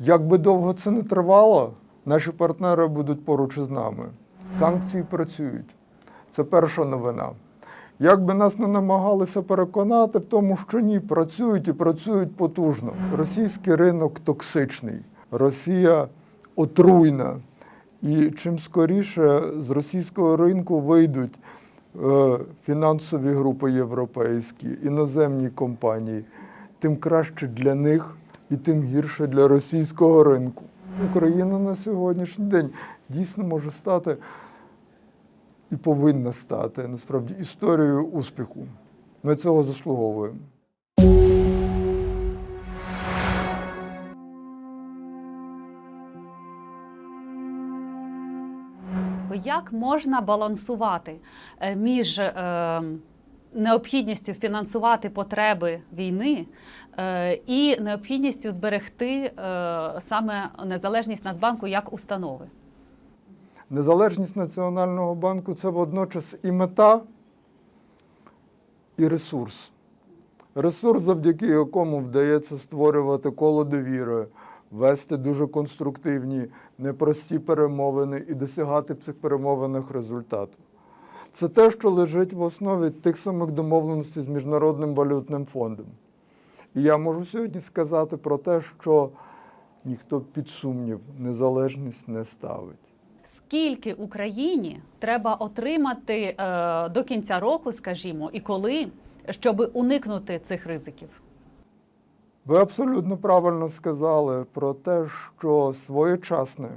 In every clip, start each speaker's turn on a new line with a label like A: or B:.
A: Як би довго це не тривало, наші партнери будуть поруч із нами. Санкції працюють. Це перша новина. Як би нас не намагалися переконати в тому, що ні, працюють і працюють потужно. Російський ринок токсичний, Росія отруйна. І чим скоріше з російського ринку вийдуть е, фінансові групи європейські, іноземні компанії, тим краще для них і тим гірше для російського ринку. Україна на сьогоднішній день дійсно може стати і повинна стати насправді історією успіху. Ми цього заслуговуємо.
B: Як можна балансувати е, між е, необхідністю фінансувати потреби війни е, і необхідністю зберегти е, саме незалежність Нацбанку як установи?
A: Незалежність Національного банку це водночас і мета, і ресурс. Ресурс, завдяки якому вдається створювати коло довіри, вести дуже конструктивні, непрості перемовини і досягати цих перемовинах результату. Це те, що лежить в основі тих самих домовленостей з Міжнародним валютним фондом. І я можу сьогодні сказати про те, що ніхто під сумнів незалежність не ставить.
B: Скільки Україні треба отримати е, до кінця року, скажімо, і коли, щоб уникнути цих ризиків?
A: Ви абсолютно правильно сказали про те, що своєчасне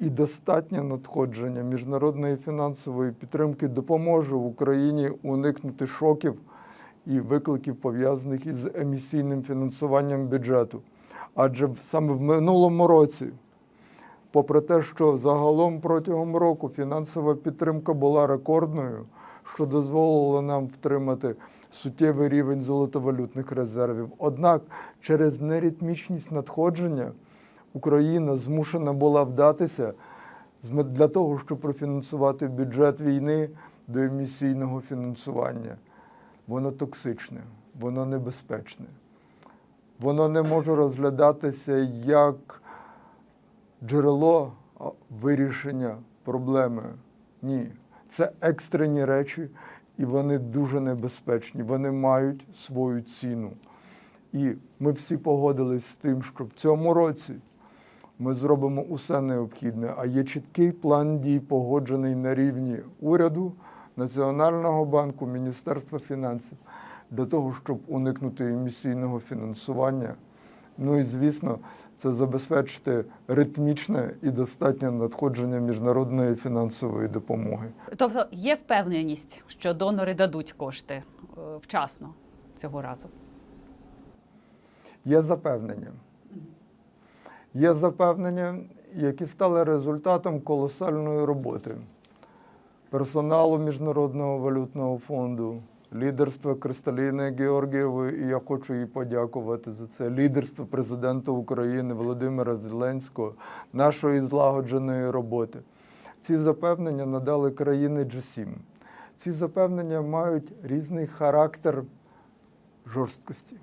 A: і достатнє надходження міжнародної фінансової підтримки допоможе Україні уникнути шоків і викликів, пов'язаних із емісійним фінансуванням бюджету. Адже саме в минулому році, попри те, що загалом протягом року фінансова підтримка була рекордною, що дозволило нам втримати суттєвий рівень золотовалютних резервів. Однак через неритмічність надходження Україна змушена була вдатися для того, щоб профінансувати бюджет війни до емісійного фінансування. Воно токсичне, воно небезпечне. Воно не може розглядатися як джерело вирішення проблеми. Ні. Це екстрені речі, і вони дуже небезпечні. Вони мають свою ціну. І ми всі погодились з тим, що в цьому році ми зробимо усе необхідне, а є чіткий план дій, погоджений на рівні уряду, Національного банку, Міністерства фінансів для того, щоб уникнути емісійного фінансування. Ну і звісно, це забезпечити ритмічне і достатнє надходження міжнародної фінансової допомоги.
B: Тобто є впевненість, що донори дадуть кошти е, вчасно цього разу.
A: Є запевнення. Є запевнення, які стали результатом колосальної роботи персоналу Міжнародного валютного фонду, лідерства Кристаліни Георгієвої, і я хочу їй подякувати за це. Лідерство президента України Володимира Зеленського, нашої злагодженої роботи. Ці запевнення надали країни G7. Ці запевнення мають різний характер жорсткості.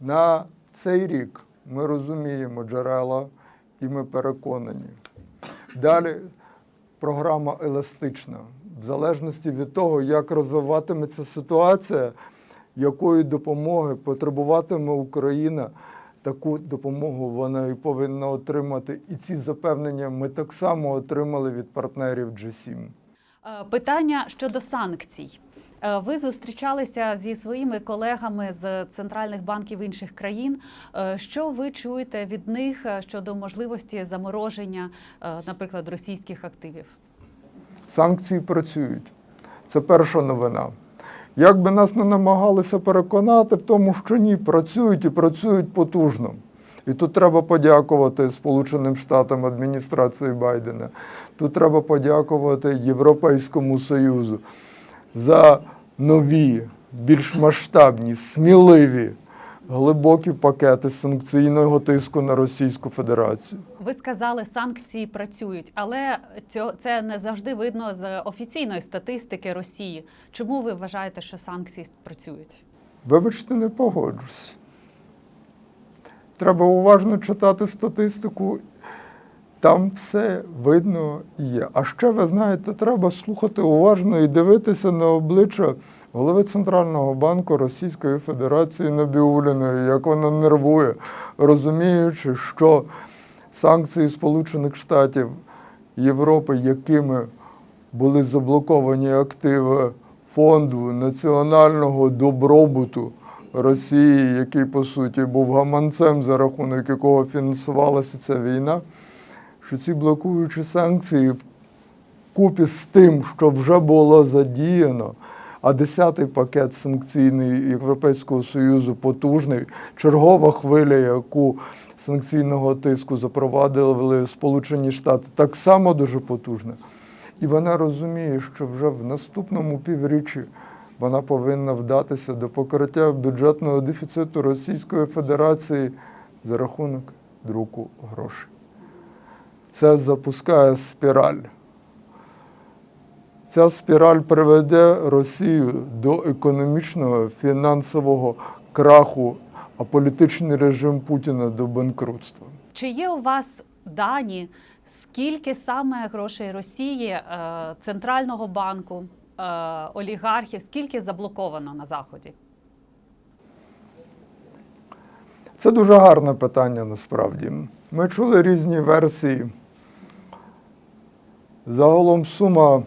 A: На цей рік ми розуміємо джерела і ми переконані. Далі програма еластична, в залежності від того, як розвиватиметься ситуація, якої допомоги потребуватиме Україна, таку допомогу вона і повинна отримати. І ці запевнення ми так само отримали від партнерів G7.
B: Е, Питання щодо санкцій. Е, Ви зустрічалися зі своїми колегами з центральних банків інших країн. Е, Що ви чуєте від них е, щодо можливості замороження, наприклад, російських активів?
A: Санкції працюють. Це перша новина. Як би нас не намагалися переконати в тому, що ні, працюють і працюють потужно. І тут треба подякувати Сполученим Штатам адміністрації Байдена. Тут треба подякувати Європейському Союзу за нові, більш масштабні, сміливі, глибокі пакети санкційного тиску на Російську Федерацію.
B: Ви сказали, санкції працюють, але це не завжди видно з офіційної статистики Росії. Чому ви вважаєте, що санкції працюють?
A: Вибачте, не погоджусь. Треба уважно читати статистику. Там все видно є. А ще, ви знаєте, треба слухати уважно і дивитися на обличчя голови Центрального банку Російської Федерації Набіуліної, як вона нервує, розуміючи, що санкції Сполучених Штатів Європи, якими були заблоковані активи фонду національного добробуту Росії, який по суті був гаманцем, за рахунок якого фінансувалася ця війна, що ці блокуючі санкції вкупі з тим, що вже було задіяно, а десятий пакет санкційний Європейського Союзу потужний, чергова хвиля, яку санкційного тиску запровадили Сполучені Штати, так само дуже потужна. І вона розуміє, що вже в наступному півріччі вона повинна вдатися до покриття бюджетного дефіциту Російської Федерації за рахунок друку грошей. Це запускає спіраль. Ця спіраль приведе Росію до економічного фінансового краху, а політичний режим Путіна до банкрутства.
B: Чи є у вас дані, скільки саме грошей Росії, е, Центрального банку, е, олігархів, скільки заблоковано на Заході?
A: Це дуже гарне питання насправді. Ми чули різні версії. Загалом сума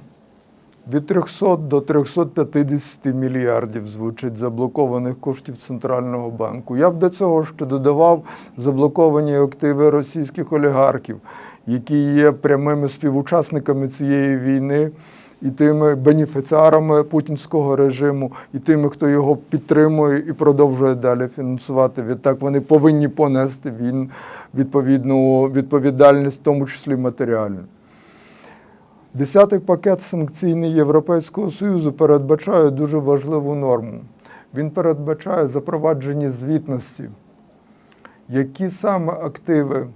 A: від 300 до 350 мільярдів звучить заблокованих коштів Центрального банку. Я б до цього ще додавав заблоковані активи російських олігархів, які є прямими співучасниками цієї війни і тими бенефіціарами путінського режиму, і тими, хто його підтримує і продовжує далі фінансувати. Відтак вони повинні понести він відповідну відповідальність, в тому числі матеріальну. Десятий пакет санкційний Європейського Союзу передбачає дуже важливу норму. Він передбачає запровадження звітності, які саме активи,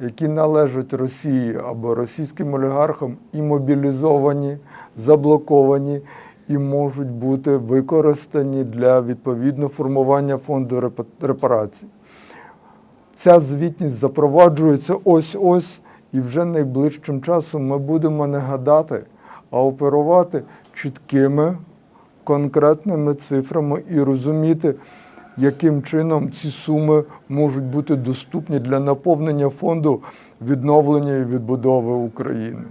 A: які належать Росії або російським олігархам, і мобілізовані, заблоковані і можуть бути використані для відповідного формування фонду репа- репарацій. Ця звітність запроваджується ось-ось, і вже найближчим часом ми будемо не гадати, а оперувати чіткими, конкретними цифрами і розуміти, яким чином ці суми можуть бути доступні для наповнення фонду відновлення і відбудови України.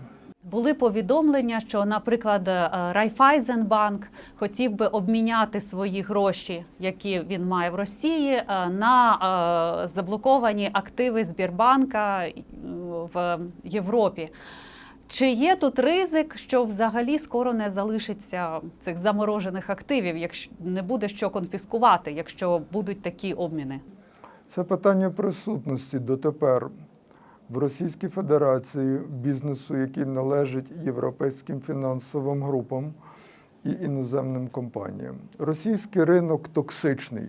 B: Були повідомлення, що, наприклад, е, Райфайзенбанк хотів би обміняти свої гроші, які він має в Росії, е, на е, заблоковані активи Збірбанка в Європі. Чи є тут ризик, що взагалі скоро не залишиться цих заморожених активів, якщо не буде що конфіскувати, якщо будуть такі обміни?
A: Це питання присутності дотепер в Російській Федерації бізнесу, який належить європейським фінансовим групам і іноземним компаніям. Російський ринок токсичний,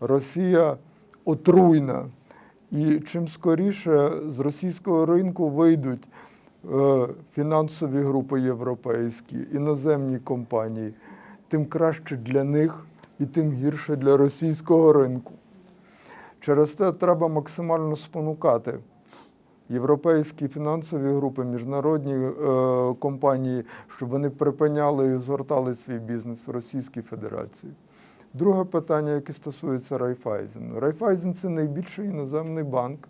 A: Росія отруйна. І чим скоріше з російського ринку вийдуть е, фінансові групи європейські, іноземні компанії, тим краще для них і тим гірше для російського ринку. Через те треба максимально спонукати європейські фінансові групи, міжнародні е, компанії, щоб вони припиняли і згортали свій бізнес в Російській Федерації. Друге питання, яке стосується Райфайзену. Райфайзен це найбільший іноземний банк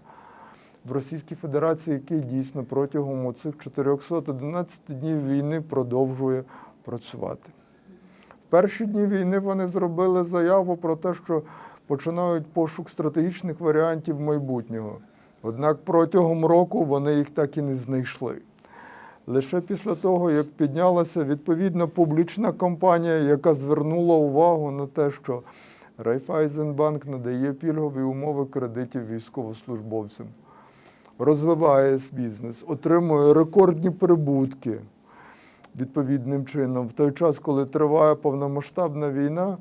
A: в Російській Федерації, який дійсно протягом оцих 411 днів війни продовжує працювати. В перші дні війни вони зробили заяву про те, що починають пошук стратегічних варіантів майбутнього. Однак протягом року вони їх так і не знайшли. Лише після того, як піднялася відповідна публічна компанія, яка звернула увагу на те, що Райфайзенбанк надає пільгові умови кредитів військовослужбовцям, розвиває бізнес, отримує рекордні прибутки відповідним чином. В той час, коли триває повномасштабна війна,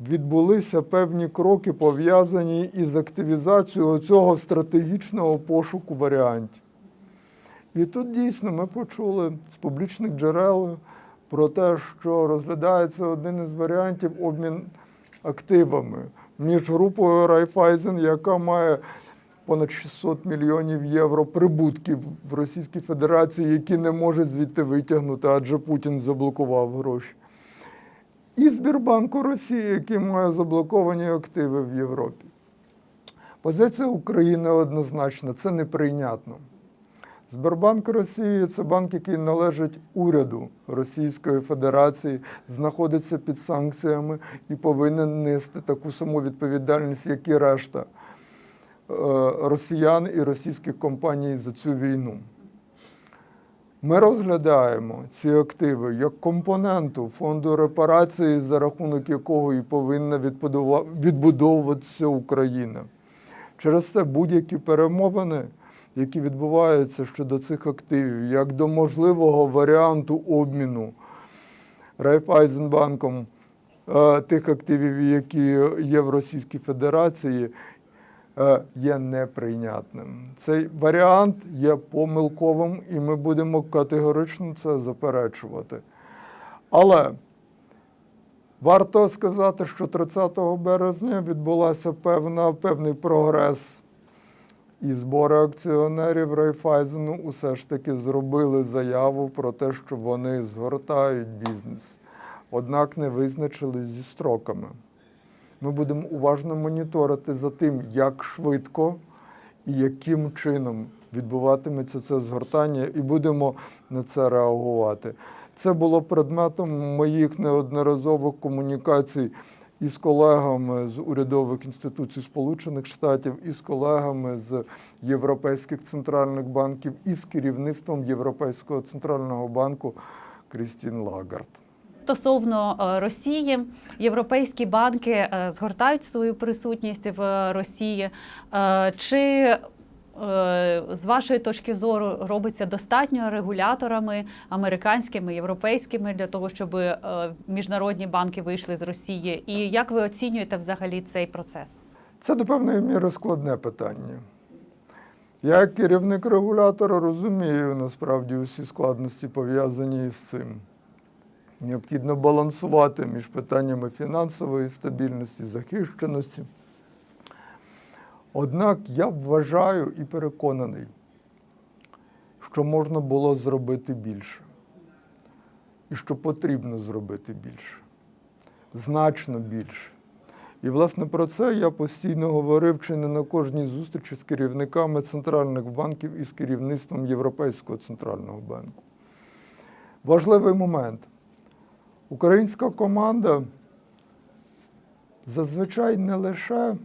A: відбулися певні кроки, пов'язані із активізацією цього стратегічного пошуку варіантів. І тут дійсно ми почули з публічних джерел про те, що розглядається один із варіантів обмін активами між групою Райфайзен, яка має понад 600 мільйонів євро прибутків в Російській Федерації, які не може звідти витягнути, адже Путін заблокував гроші. І Збірбанку Росії, який має заблоковані активи в Європі. Позиція України однозначна, це неприйнятно. Сбербанк Росії це банк, який належить уряду Російської Федерації, знаходиться під санкціями і повинен нести таку саму відповідальність, як і решта е, росіян і російських компаній за цю війну. Ми розглядаємо ці активи як компоненту фонду репарації, за рахунок якого і повинна відбудовуватися Україна. Через це будь-які перемовини, які відбуваються щодо цих активів, як до можливого варіанту обміну Райфайзенбанком е, тих активів, які є в Російській Федерації, є неприйнятним. Цей варіант є помилковим, і ми будемо категорично це заперечувати. Але Варто сказати, що 30 березня відбулася певна, певний прогрес. І збори акціонерів Райфайзену усе ж таки зробили заяву про те, що вони згортають бізнес. Однак не визначились зі строками. Ми будемо уважно моніторити за тим, як швидко і яким чином відбуватиметься це згортання, і будемо на це реагувати. Це було предметом моїх неодноразових комунікацій із колегами з урядових інституцій Сполучених Штатів, і з колегами з європейських центральних банків, і з керівництвом Європейського центрального банку Крістін Лагард.
B: Стосовно е, Росії, європейські банки е, згортають свою присутність в Росії. Е, Чи з вашої точки зору робиться достатньо регуляторами американськими, європейськими для того, щоб міжнародні банки вийшли з Росії? І як ви оцінюєте взагалі цей процес?
A: Це до певної міри складне питання. Я, як керівник регулятора, розумію насправді усі складності пов'язані із цим. Необхідно балансувати між питаннями фінансової стабільності, захищеності. Однак я вважаю і переконаний, що можна було зробити більше. І що потрібно зробити більше. Значно більше. І, власне, про це я постійно говорив чи не на кожній зустрічі з керівниками центральних банків і з керівництвом Європейського центрального банку. Важливий момент. Українська команда зазвичай не лише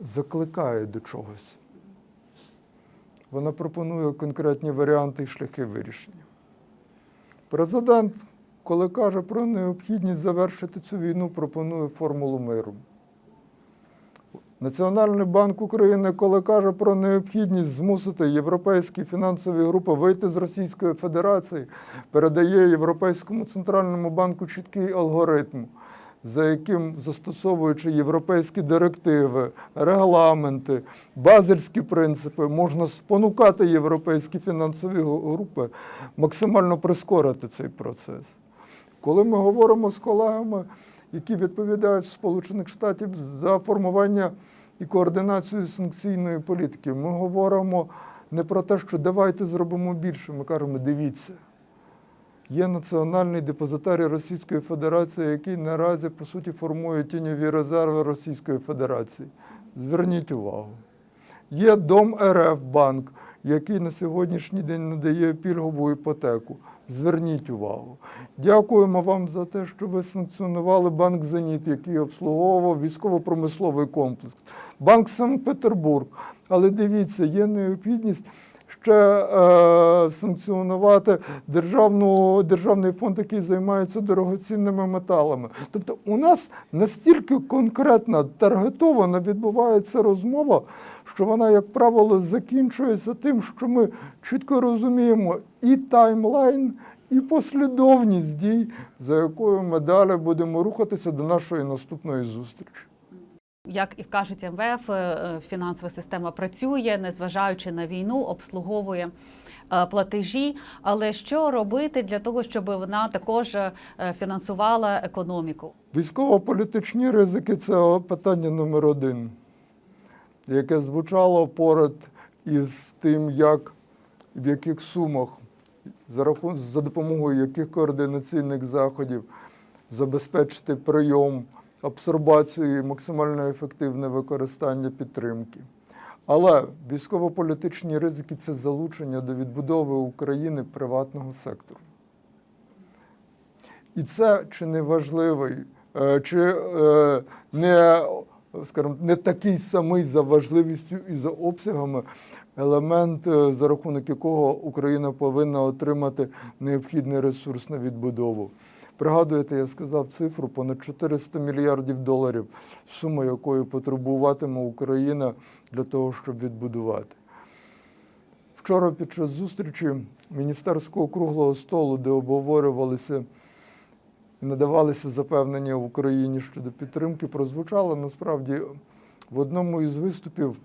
A: закликає до чогось, вона пропонує конкретні варіанти і шляхи вирішення. Президент, коли каже про необхідність завершити цю війну, пропонує формулу миру. Національний банк України, коли каже про необхідність змусити європейські фінансові групи вийти з Російської Федерації, передає Європейському центральному банку чіткий алгоритм, за яким, застосовуючи європейські директиви, регламенти, базельські принципи, можна спонукати європейські фінансові групи максимально прискорити цей процес. Коли ми говоримо з колегами, які відповідають Сполучених Штатів за формування і координацію санкційної політики, ми говоримо не про те, що давайте зробимо більше. Ми кажемо, дивіться. Є національний депозитарій Російської Федерації, який наразі по суті формує тіньові резерви Російської Федерації. Зверніть увагу. Є Дом РФ банк, який на сьогоднішній день надає пільгову іпотеку. Зверніть увагу. Дякуємо вам за те, що ви санкціонували банк Зеніт, який обслуговував військово-промисловий комплекс, банк Санкт-Петербург. Але дивіться, є необхідність ще е, санкціонувати державну, державний фонд, який займається дорогоцінними металами. Тобто у нас настільки конкретно таргетовано відбувається розмова, що вона, як правило, закінчується тим, що ми чітко розуміємо і таймлайн, і послідовність дій, за якою ми далі будемо рухатися до нашої наступної зустрічі.
B: Як і кажуть МВФ, е, е, фінансова система працює, незважаючи на війну, обслуговує платежі. Але що робити для того, щоб вона також е, фінансувала економіку?
A: Військово-політичні ризики це питання номер один, яке звучало поряд із тим, як в яких сумах, за, рахун... за допомогою яких координаційних заходів забезпечити прийом, абсорбацію і максимально ефективне використання підтримки. Але військово-політичні ризики це залучення до відбудови України приватного сектору. І це чи не важливий, е, чи е, не, скажімо, не такий самий за важливістю і за обсягами елемент, е, за рахунок якого Україна повинна отримати необхідний ресурс на відбудову. Пригадуєте, я сказав цифру понад 400 мільярдів доларів, сума якої потребуватиме Україна для того, щоб відбудувати. Вчора під час зустрічі міністерського круглого столу, де обговорювалися і надавалися запевнення Україні щодо підтримки, прозвучала насправді в одному із виступів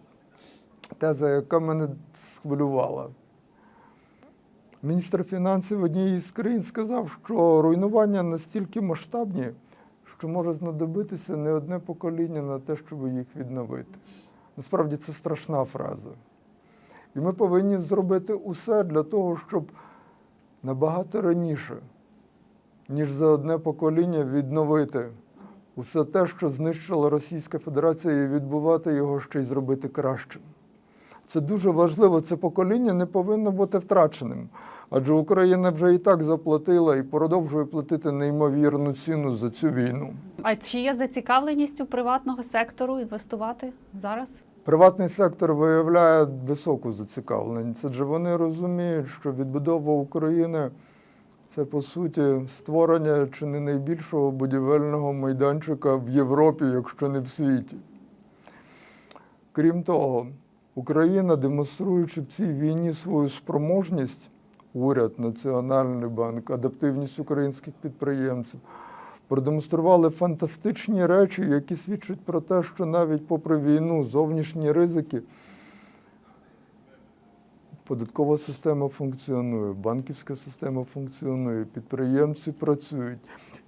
A: теза, яка мене схвилювала. Міністр фінансів однієї з країн сказав, що руйнування настільки масштабні, що може знадобитися не одне покоління на те, щоб їх відновити. Насправді це страшна фраза. І ми повинні зробити усе для того, щоб набагато раніше, ніж за одне покоління, відновити усе те, що знищила Російська Федерація, і відбувати його ще й зробити кращим. Це дуже важливо. Це покоління не повинно бути втраченим. Адже Україна вже і так заплатила і продовжує платити неймовірну ціну за цю війну.
B: А чи є зацікавленість у приватного сектору інвестувати зараз?
A: Приватний сектор виявляє високу зацікавленість, адже вони розуміють, що відбудова України це по суті створення чи не найбільшого будівельного майданчика в Європі, якщо не в світі. Крім того, Україна, демонструючи в цій війні свою спроможність, уряд, Національний банк, адаптивність українських підприємців, продемонстрували фантастичні речі, які свідчать про те, що навіть попри війну, зовнішні ризики, податкова система функціонує, банківська система функціонує, підприємці працюють.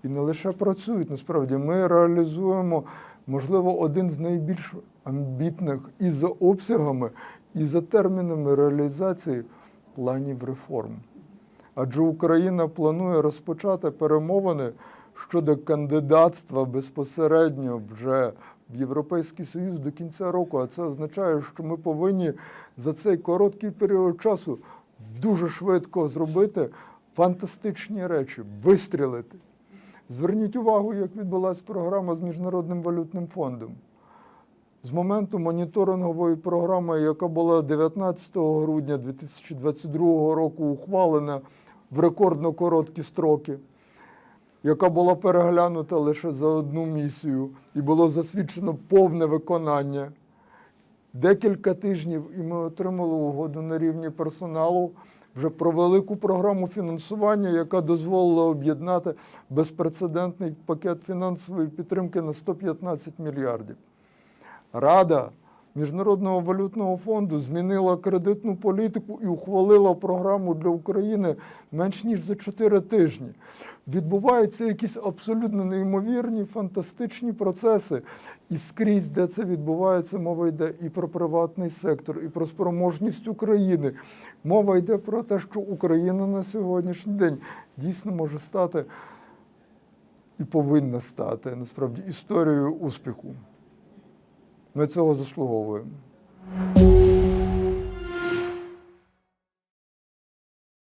A: І не лише працюють, насправді ми реалізуємо, можливо, один з найбільш амбітних і за обсягами, і за термінами реалізації планів реформ. Адже Україна планує розпочати перемовини щодо кандидатства безпосередньо вже в Європейський Союз до кінця року. А це означає, що ми повинні за цей короткий період часу дуже швидко зробити фантастичні речі, вистрілити. Зверніть увагу, як відбулася програма з Міжнародним валютним фондом. З моменту моніторингової програми, яка була 19 грудня 2022 року ухвалена в рекордно короткі строки, яка була переглянута лише за одну місію, і було засвідчено повне виконання. Декілька тижнів, і ми отримали угоду на рівні персоналу вже про велику програму фінансування, яка дозволила об'єднати безпрецедентний пакет фінансової підтримки на 115 мільярдів. Рада Міжнародного валютного фонду змінила кредитну політику і ухвалила програму для України менш ніж за 4 тижні. Відбуваються якісь абсолютно неймовірні, фантастичні процеси. І скрізь, де це відбувається, мова йде і про приватний сектор, і про спроможність України. Мова йде про те, що Україна на сьогоднішній день дійсно може стати і повинна стати насправді історією успіху. Ми цього заслуговуємо.